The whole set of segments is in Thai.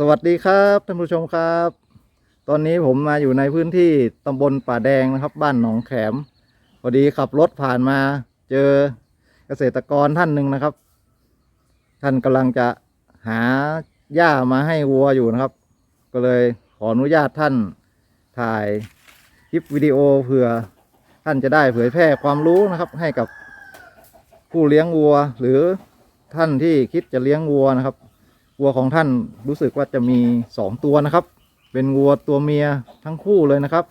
สวัสดีครับท่านผู้ชมครับ ตอนนี้ผมมาอยู่ในพื้นที่ตำบลป่าแดงนะครับ บ้านหนองแขมพอดีขับรถผ่านมาเจอเกษตรกรท่านหนึ่งนะครับ ท่านกำลังจะหาหญ้ามาให้วัวอยู่นะครับ ก็เลยขออนุญาตท่านถ่ายคลิปวิดีโอเผื่อท่านจะได้เผยแพร่ความรู้นะครับ ให้กับผู้เลี้ยงวัว หรือท่านที่คิดจะเลี้ยงวัวนะครับ วัวของท่านรู้สึกว่าจะมีสองตัวนะครับ เป็นวัวตัวเมียทั้งคู่เลยนะครับ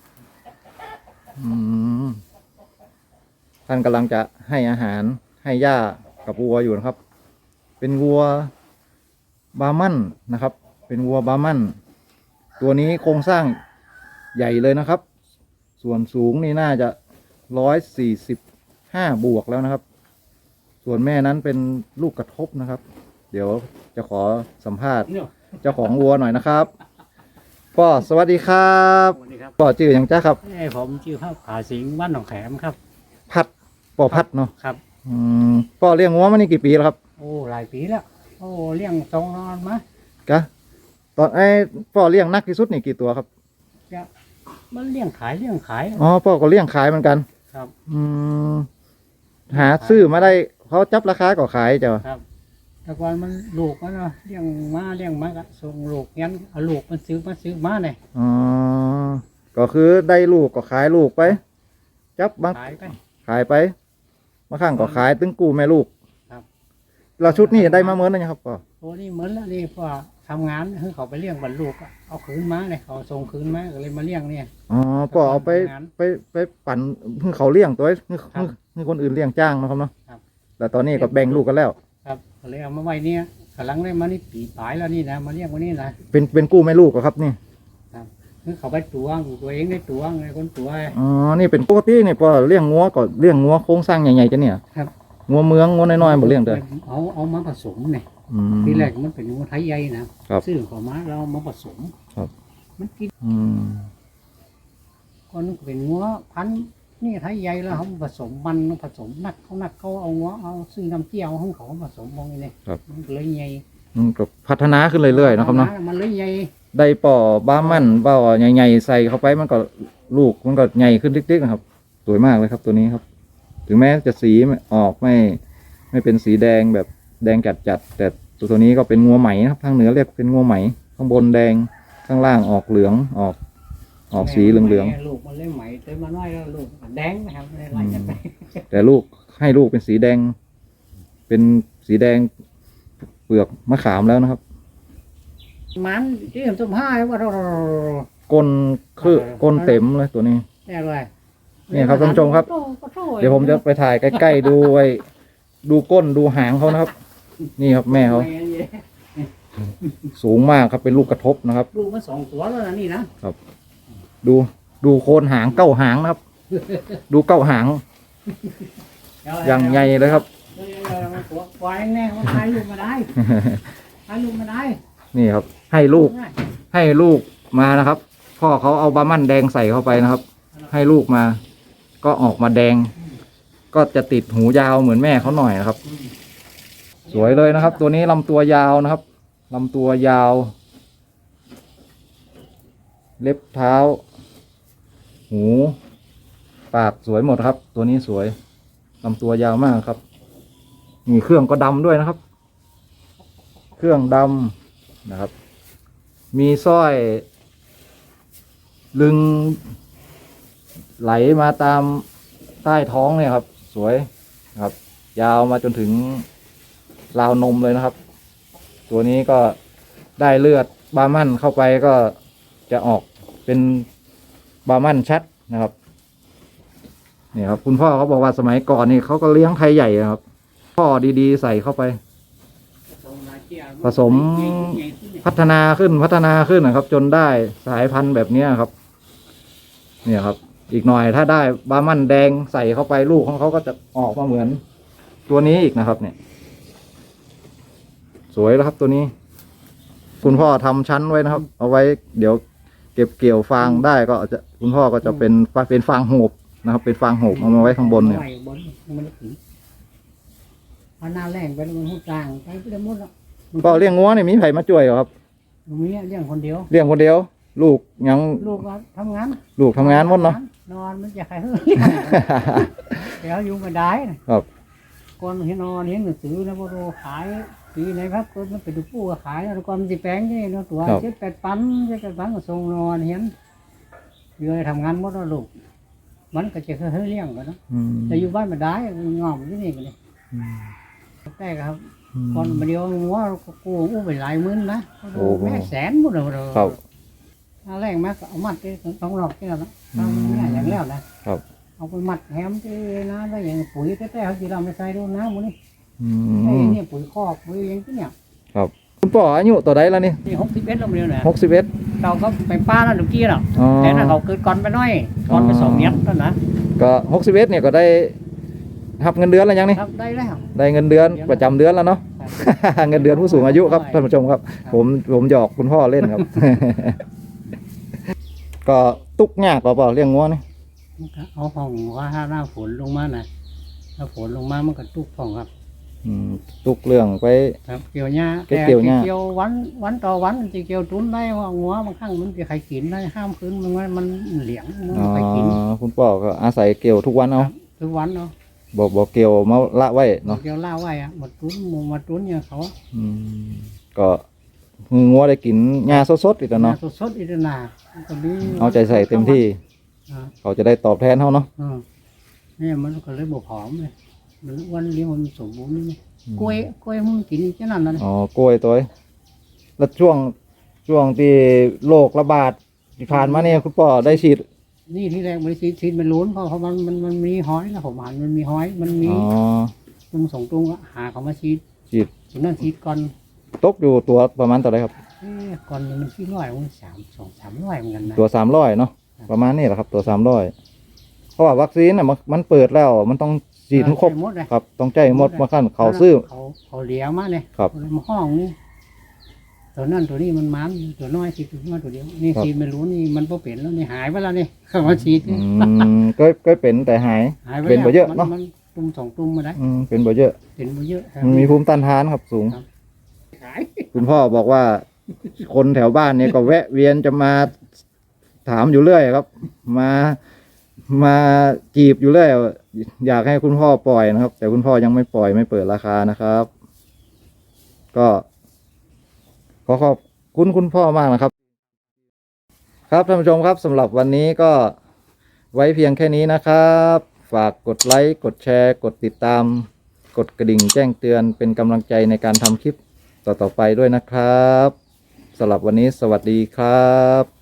ท่านกำลังจะให้อาหารให้หญ้ากับวัวอยู่นะครับ เป็นวัวบามันนะครับ เป็นวัวบามันตัวนี้โครงสร้างใหญ่เลยนะครับ ส่วนสูงนี่น่าจะร้อยสี่สิบห้าบวกแล้วนะครับ ส่วนแม่นั้นเป็นลูกกระทบนะครับ เดี๋ยว จะขอสัมภาษณ์เจ้าของวัวหน่อยนะครับพ่อสวัสดีครับสวัสดีครับพ่อชื่ออย่างจ้าครับเอ้ยผมชื่อพระผาสิงห์บ้านหนองแขมครับ พัดพ่อพัดเนาะครับ อืมพ่อเลี้ยงวัวมานี่กี่ปีแล้วครับโอ้หลายปีแล้ว โอ้เลี้ยงทรงนอนมากะตอนไอ้พ่อเลี้ยงนักที่สุดนี่กี่ตัวครับจะมันเลี้ยงขายเลี้ยงขาย อ๋อพ่อก็เลี้ยงขายเหมือนกันครับ อืมหาซื้อมาได้เขาจับราคาก็ขายจ้ะครับ แต่ก่อนมันลูกมันเนาะเลี้ยงมาเลี้ยงมาก็ส่งลูกยันเอาลูกมันซื้อมาซื้อมาเนี่ยอ๋อ ก็คือได้ลูกก็ขายลูกไป จับบางขายไป ขายไปบางครั้งก็ขายตึงกูแม่ลูกครับ เราชุดนี้ได้มาเมื่อนั้นยังครับพ่อโอ้นี่เหมือนแล้วนี่พอทำงานให้เขาไปเลี้ยงบรรลูกอะเอาคืนมาเลยเขาส่งคืนมาก็เลยมาเลี้ยงเนี่ย อ๋อพ่อเอาไปทำงานไปไปปั่นเพิ่งเขาเลี้ยงตัวไว้เพิ่งครับเพิ่งคนอื่นเลี้ยงจ้างเนาะครับเนาะครับแต่ตอนนี้ก็แบ่งลูกกันแล้วครับก็ เลยเอามาไว้เนี่ยกำลังได้มานี่ปีปลายแล้วนี่นะมาเลี้ยงวันนี้นะเป็นเป็นกู้แม่ลูกเหรอครับนี่คือเขาไปตัวงตัวเองได้ตัวงไงคนตัว อ๋อ นี่เป็นปกตินี่พอเลี้ยงงัวก็เลี้ยงงัวโครงสร้างใหญ่ๆจะเนี่ยครับ งัวเมืองงัวน้อยๆบ่เลี้ยงเด้อเอาเอามาผสมเนี่ยอืมทีแรกมันเป็นงูไทยใหญ่นะครับซื้อเของมาเราเอามาผสม ครับ มันกินอืมก่อนมันเป็นงัวพันธุ์ นี่ไทยใหญ่แล้วเขาผสมมันผสมนักเขานักเขาเอางัวเอาซื้อน้ำเจียวของเขาผสมมองนี่เนี่ยมันก็เลยใหญ่มันก็พัฒนาขึ้นเรื่อยๆเนาะครับเนาะมันเลยใหญ่ได้ป่อบ้ามันป่อใหญ่ๆใส่เข้าไปมันก็ลูกมันก็ใหญ่ขึ้นติ๊กๆนะครับ สวยมากเลยครับตัวนี้ครับ ถึงแม้จะสีออกไม่ ไม่เป็นสีแดงแบบแดงจัดๆแต่ตัวตัวนี้ก็เป็นงัวไหมนะครับทางเหนือเรียกเป็นงัวไหมข้างบนแดงข้างล่างออกเหลืองออก ออกสีเหลืองแม่ลูกมันเลยไหมเต็มมาน้อยแล้วลูกมันแดงนะครับไม่ได้ไล่กันไปๆแต่ลูกให้ลูกเป็นสีแดง เป็นสีแดงเปลือกมะขามแล้วนะครับมันที่ผมสัมภาษณ์ว่าเราก้นคือก้นเต็มเลยตัวนี้ แน่เลยเนี่ยครับท่านผู้ชมครับ เดี๋ยวผมจะไปถ่ายใกล้ๆดูไว้ดูก้นดูหางเขานะครับ นี่ครับแม่เขาสูงมากครับเป็นลูกกระทบนะครับ ลูกมันสองตัวแล้วนะนี่นะ ดูดูโคนหางเก้าหางนะครับ ดูเก้าหางอย่างใหญ่เลยครับเออมันตัวควายแน่มันทายลูกมาได้ทายลูกมาได้ นี่ครับ ให้ลูก ให้ลูกมานะครับ พ่อเขาเอาบามันแดงใส่เข้าไปนะครับ ให้ลูกมา ก็ออกมาแดง ก็จะติดหูยาวเหมือนแม่เขาหน่อยนะครับ สวยเลยนะครับ ตัวนี้ลำตัวยาวนะครับลำตัวยาว เล็บเท้า หู ปากสวยหมดครับ ตัวนี้สวยลำตัวยาวมากครับนี่เครื่องก็ดำด้วยนะครับ เครื่องดำนะครับ มีสร้อย ลึง ไหลมาตามใต้ท้องเนี่ยครับ สวยนะครับ ยาวมาจนถึงราวนมเลยนะครับ ตัวนี้ก็ได้เลือดบามันเข้าไปก็จะออกเป็น บามันชัดนะครับนี่ครับ คุณพ่อเขาบอกว่าสมัยก่อนนี่เขาก็เลี้ยงไทยใหญ่นะครับ พ่อดีๆ ใส่เข้าไป ผสมพัฒนาขึ้นพัฒนาขึ้นนะครับ จนได้สายพันธุ์แบบนี้ครับ เนี่ยครับ อีกหน่อยถ้าได้บามันแดงใส่เข้าไปลูกของเขาก็จะออกมาเหมือน ตัวนี้อีกนะครับ เนี่ย สวยแล้วครับตัวนี้ คุณพ่อทำชั้นไว้นะครับ เอาไว้เดี๋ยว เก็บเกี่ยวฟางได้ก็จะคุณพ่อก็จะเป็นเป็นฟางโหบนะครับ เป็นฟางโหบเอามาไว้ข้างบนเนี่ยไว้บนมันถึงพอหน้าแรงไปแล้วมันหุบกลางไปไปได้หมดแล้วก็เลี้ยงงัวเนี่ยมีไผมาช่วยเหรอครับลูกเมียเลี้ยงคนเดียวเลี้ยงคนเดียว ลูกยังลูกก็ทำงานลูกทำงานหมดเนาะนอนมันจะใครเฮ้ยเดี๋ยวอยู่มาได้นะครับก่อนเห็นนอนเห็นหนังสือแล้วพอดูขาย ปีไหนครับก็มันไปดูปูก็ขายแล้วก่อนมันสิแปลงนี่เนาะตัวครับ เจ็ดแปดปันเจ็ดแปดปันก็ส่งนอนเห็นเดือยทำงานหมดแล้วลูกมันก็จะเฮ้ยเลี้ยงกันเนาะอืมแต่อยู่บ้านมาได้งอมที่นี่กันเลยอืมแต่ครับก่อนมาเดียวหัวก็กูอู้ไปหลายหมื่นนะโอ้โห แม่แสนหมดเลยครับ ถ้าแรงมากก็เอามัดไปต้องหลอกแค่นั้นทำง่ายอย่างแล้วนะครับ เอาไปมัดแฮมที่นะแล้วอย่างปุ๋ยแต่ๆเขาจีเราไม่ใส่ด้วยนะมันนี่ อืไอ้มนี่ปุ๋ยคอกปุ๋ยอย่างที่เนี่ยคุณป่ออายุตัวใดแล้วนี่นี่หกสิบเอ็ดเราเดียวนะหกสิบเอ็ดเราก็ไปป้าแล้วเมื่อกี้เนาะอ๋อแต่นั่นเขาเกิดก่อนไปหน้อยก่อนไปสองเมตรนั่นนะก็หกสิบเอ็ดเนี่ยก็ได้หับเงินเดือนแล้วยังนี่ ครับได้แล้ว ได้เงินเดือนประจำเดือนแล้วเนาะ เงินเดือนผู้สูงอายุครับท่านผู้ชมครับผมผมหยอกคุณพ่อเล่นครับ ก็ตุกยากเปล่าๆเลี้ยงงัวนี่มันก็เอาห้องว่าถ้าหน้าฝนลงมาน่ะถ้าฝนลงมามันก็ตุกห้องครับ อืมตุกเรื่องไป ครับเกี่ยวหญ้าเกี่ยวหญ้า เกี่ยววันวันต่อวันมันจะเกี่ยวตุนได้ว่าหัวบางครั้งมันจะใครกินได้ห้ามคืนมันว่ามันเหลียงมันอ๋อใครกินคุณพ่อก็อาศัยเกี่ยวทุกวันเอาครับทุกวันเนาะบอกบอกเกี่ยวมาละไว้เนาะเกี่ยวล่าไว้อะหมดตุนหมูมาตุนเนี่ยเขาอืมก็มืองัวได้กินหญ้าสดๆอีกแล้วเนาะสดสดๆอิจนามันก็มีเอาใจใส่เต็มที่ อ่าเขาจะได้ตอบแทนเขาเนาะ อ่าเนี่ยมันก็เลยบกหอมเลย มันวันเลี้ยงมันสมบูรณ์นี่กล้วยกล้วยมันกินแค่นั้นนะอ๋อกล้วยตัวเองแล้วช่วงช่วงที่โรคระบาดที่ผ่านมาเนี่ยคุณพ่อได้ฉีดนี่ที่แรกมันซีซีดมันล้นเพราะเพราะมันมันมันมีหอยนะผมหันมันมีหอยมันมีอ๋อตุงสองตุงอะหาเขามาซีดฉีดตรงนั้นซีดก่อนตกอยู่ตัวประมาณเท่าไหรครับเอ๊ะก่อนนี้มันซีดร้อยมันสามสองสามร้อยเหมือนกันนะตัวสามร้อยเนาะประมาณนี้แหละครับ ตัวสามร้อยเพราะว่าวัคซีนน่ะมันมันเปิดแล้วมันต้อง ฉีดให้ครบหมดเลย ครับ ต้องใจหมดมาขั้นเขาซื้อ เขาเขาเหลียวมาเลยครับเอามาห้องนี่ตัวนั่นตัวนี้มันมันตัวน้อยซีดตัวน้อยตัวเดียวนี่ครับซีดไม่รู้นี่มันบ่เป็นแล้วนี่หายไปแล้วนี่เขามาซีดอืมก็ก็เป็นแต่หาย หายไปเป็นบ่เยอะแล้วเนอะ มันตุ่มสองตุ่มมาได้อืมเป็นบ่เยอะ เป็นบ่เยอะครับ มันมีภูมิต้านทานครับสูงขายคุณพ่อบอกว่า คนแถวบ้านเนี่ยก็แวะเวียนจะมาถามอยู่เรื่อยครับ มา มาจีบอยู่เรื่อยว่าอยากให้คุณพ่อปล่อยนะครับ แต่คุณพ่อยังไม่ปล่อยไม่เปิดราคานะครับ ก็ขอขอบคุณคุณพ่อมากนะครับ ครับท่านผู้ชมครับสำหรับวันนี้ก็ไว้เพียงแค่นี้นะครับ ฝากกดไลค์กดแชร์ กดติดตาม กดกระดิ่งแจ้งเตือนเป็นกำลังใจในการทำคลิปต่อๆไปด้วยนะครับสำหรับวันนี้สวัสดีครับ